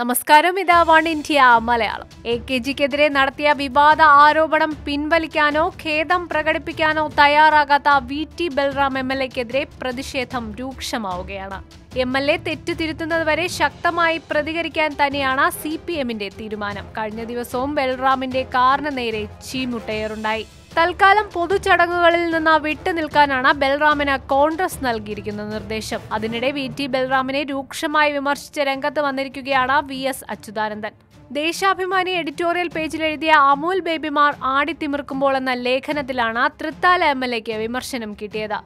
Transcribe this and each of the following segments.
നമസ്കാരം. ഇതാ one India Malayalam. A K ജിക്കെതിരെ നടത്തിയ വിവാദ ആരോപണം പിൻവലിക്കാനോ ഖേദം പ്രകടിപ്പിക്കാനോ തയ്യാറാകാത്ത V T Balram M L എക്കെതിരെ പ്രതിഷേധം രൂക്ഷമാവുകയാണ്. എം എൽ എ തെറ്റു തിരുത്തുന്നതുവരെ ശക്തമായി പ്രതികരിക്കാൻ തന്നെയാണ് സി പി എമ്മിന്റെ തീരുമാനം. കഴിഞ്ഞ ദിവസവും ബൽറാമിന്റെ കാറിന് നേരെ ചീമുട്ടയേറുണ്ടായി. തൽക്കാലം പൊതുചടങ്ങുകളിൽ നിന്ന് വിട്ടുനിൽക്കാനാണ് ബൽറാമിന് കോൺഗ്രസ് നൽകിയിരിക്കുന്ന നിർദ്ദേശം. അതിനിടെ വി ടി ബൽറാമിനെ രൂക്ഷമായി വിമർശിച്ച് രംഗത്ത് വന്നിരിക്കുകയാണ് V S Achuthanandan. Deshabhimani editorial പേജിൽ എഴുതിയ അമൂൽ ബേബിമാർ ആടിത്തിമിർക്കുമ്പോൾ എന്ന ലേഖനത്തിലാണ് തൃത്താല എം എൽ എക്ക് വിമർശനം കിട്ടിയത്.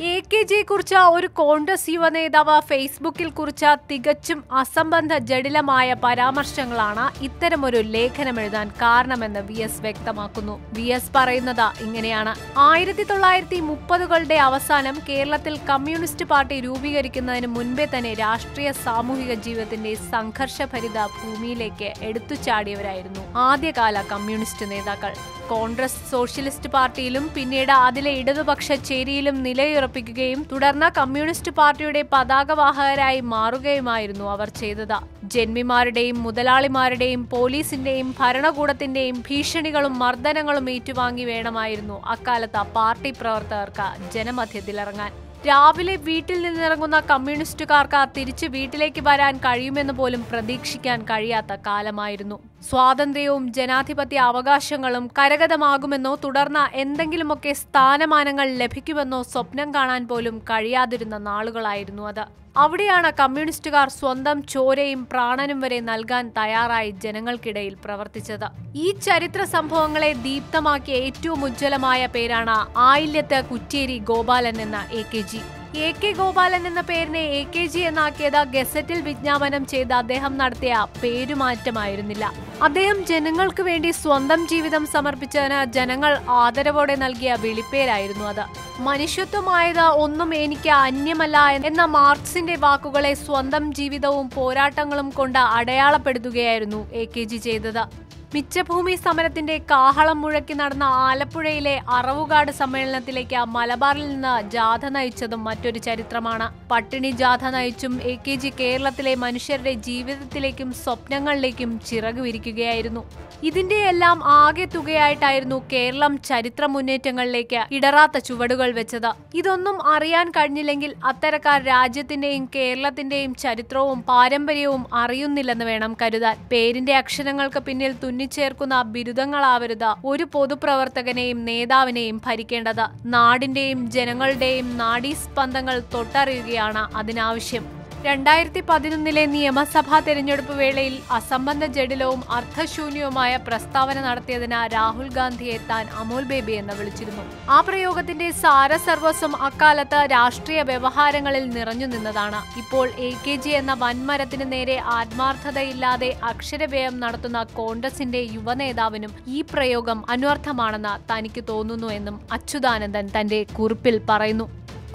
എ കെ ജിയെ കുറിച്ച് ഒരു കോൺഗ്രസ് യുവ നേതാവ് ഫേസ്ബുക്കിൽ കുറിച്ച തികച്ചും അസംബന്ധ ജടിലമായ പരാമർശങ്ങളാണ് ഇത്തരമൊരു ലേഖനം എഴുതാൻ കാരണമെന്ന് വി എസ് വ്യക്തമാക്കുന്നു. വി എസ് പറയുന്നത് ഇങ്ങനെയാണ്. ആയിരത്തി തൊള്ളായിരത്തി മുപ്പതുകളുടെ അവസാനം കേരളത്തിൽ കമ്മ്യൂണിസ്റ്റ് പാർട്ടി രൂപീകരിക്കുന്നതിന് മുൻപേ തന്നെ രാഷ്ട്രീയ സാമൂഹിക ജീവിതത്തിന്റെ സംഘർഷഭരിത ഭൂമിയിലേക്ക് എടുത്തുചാടിയവരായിരുന്നു ആദ്യകാല കമ്മ്യൂണിസ്റ്റ് നേതാക്കൾ. കോൺഗ്രസ് സോഷ്യലിസ്റ്റ് പാർട്ടിയിലും പിന്നീട് അതിലെ ഇടതുപക്ഷ ചേരിയിലും നിലയുറപ്പിക്കുകയും തുടർന്ന് കമ്മ്യൂണിസ്റ്റ് പാർട്ടിയുടെ പതാകവാഹകരായി മാറുകയുമായിരുന്നു അവർ ചെയ്തത്. ജന്മിമാരുടെയും മുതലാളിമാരുടെയും പോലീസിന്റെയും ഭരണകൂടത്തിന്റെയും ഭീഷണികളും മർദ്ദനങ്ങളും ഏറ്റുവാങ്ങി വേണമായിരുന്നു അക്കാലത്ത് പാർട്ടി പ്രവർത്തകർക്ക് ജനമധ്യത്തിലിറങ്ങാൻ. രാവിലെ വീട്ടിൽ നിന്നിറങ്ങുന്ന കമ്മ്യൂണിസ്റ്റുകാർക്ക് തിരിച്ച് വീട്ടിലേക്ക് വരാൻ കഴിയുമെന്ന് പോലും പ്രതീക്ഷിക്കാൻ കഴിയാത്ത കാലമായിരുന്നു. സ്വാതന്ത്ര്യവും ജനാധിപത്യ അവകാശങ്ങളും കരഗതമാകുമെന്നോ തുടർന്ന് എന്തെങ്കിലുമൊക്കെ സ്ഥാനമാനങ്ങൾ ലഭിക്കുമെന്നോ സ്വപ്നം കാണാൻ പോലും കഴിയാതിരുന്ന നാളുകളായിരുന്നു അത്. അവിടെയാണ് കമ്മ്യൂണിസ്റ്റുകാർ സ്വന്തം ചോരയും പ്രാണനും വരെ നൽകാൻ തയ്യാറായി ജനങ്ങൾക്കിടയിൽ പ്രവർത്തിച്ചത്. ഈ ചരിത്ര സംഭവങ്ങളെ ദീപ്തമാക്കിയ ഏറ്റവും ഉജ്ജ്വലമായ പേരാണ് ആയില്യത്ത് കുറ്റേരി ഗോപാലൻ എന്ന A K G. A K Gopalan എന്ന പേരിനെ എ കെ ജി എന്നാക്കിയത് ഗസറ്റിൽ വിജ്ഞാപനം ചെയ്ത് അദ്ദേഹം നടത്തിയ പേരുമാറ്റമായിരുന്നില്ല. അദ്ദേഹം ജനങ്ങൾക്ക് വേണ്ടി സ്വന്തം ജീവിതം സമർപ്പിച്ചതിന് ജനങ്ങൾ ആദരവോടെ നൽകിയ വിളിപ്പേരായിരുന്നു അത്. മനുഷ്യത്വമായത് ഒന്നും എനിക്ക് അന്യമല്ല എന്ന മാർക്സിന്റെ വാക്കുകളെ സ്വന്തം ജീവിതവും പോരാട്ടങ്ങളും കൊണ്ട് അടയാളപ്പെടുത്തുകയായിരുന്നു എ കെ ജി ചെയ്തത്. മിച്ചഭൂമി സമരത്തിന്റെ കാഹളം മുഴക്കി നടന്ന ആലപ്പുഴയിലെ അറവുകാട് സമ്മേളനത്തിലേക്ക് മലബാറിൽ നിന്ന് ജാഥ നയിച്ചതും മറ്റൊരു ചരിത്രമാണ്. പട്ടിണി ജാഥ നയിച്ചും എ കെ ജി കേരളത്തിലെ മനുഷ്യരുടെ ജീവിതത്തിലേക്കും സ്വപ്നങ്ങളിലേക്കും ചിറകു വിരിക്കുകയായിരുന്നു. ഇതിന്റെ എല്ലാം ആകെ തുകയായിട്ടായിരുന്നു കേരളം ചരിത്ര മുന്നേറ്റങ്ങളിലേക്ക് ഇടറാത്ത ചുവടുകൾ വെച്ചത്. ഇതൊന്നും അറിയാൻ കഴിഞ്ഞില്ലെങ്കിൽ അത്തരക്കാർ രാജ്യത്തിന്റെയും കേരളത്തിന്റെയും ചരിത്രവും പാരമ്പര്യവും അറിയുന്നില്ലെന്ന് വേണം കരുതാൻ. പേരിന്റെ അക്ഷരങ്ങൾക്ക് പിന്നിൽ തുന്നിച്ചേർക്കുന്ന ബിരുദങ്ങളാവരുത്. ഒരു പൊതുപ്രവർത്തകനെയും നേതാവിനെയും ഭരിക്കേണ്ടത് നാടിന്റെയും ജനങ്ങളുടെയും നാഡീസ്പന്ദങ്ങൾ തൊട്ടറിയുകയാണ് അതിനാവശ്യം. രണ്ടായിരത്തി പതിനൊന്നിലെ നിയമസഭാ തെരഞ്ഞെടുപ്പ് വേളയിൽ അസംബന്ധ ജഡിലവും അർത്ഥശൂന്യവുമായ പ്രസ്താവന നടത്തിയതിന് രാഹുൽ ഗാന്ധിയെ താൻ അമോൽ ബേബി എന്ന് വിളിച്ചിരുന്നു. ആ പ്രയോഗത്തിന്റെ സാരസർവസ്വം അക്കാലത്ത് രാഷ്ട്രീയ വ്യവഹാരങ്ങളിൽ നിറഞ്ഞു നിന്നതാണ്. ഇപ്പോൾ എ കെ ജി എന്ന വൻമരത്തിന് നേരെ ആത്മാർത്ഥതയില്ലാതെ അക്ഷരവ്യയം നടത്തുന്ന കോൺഗ്രസിന്റെ യുവനേതാവിനും ഈ പ്രയോഗം അന്വർത്ഥമാണെന്ന് തനിക്ക് തോന്നുന്നു എന്നും അച്യുതാനന്ദൻ തന്റെ കുറിപ്പിൽ പറയുന്നു.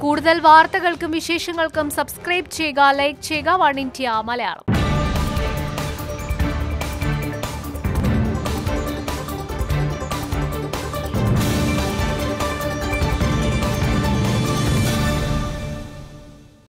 കൂടുതൽ വാർത്തകൾക്കും വിശേഷങ്ങൾക്കും സബ്സ്ക്രൈബ് ചെയ്യുക ലൈക്ക് ചെയ്യുക വൺ ഇന്ത്യ മലയാളം.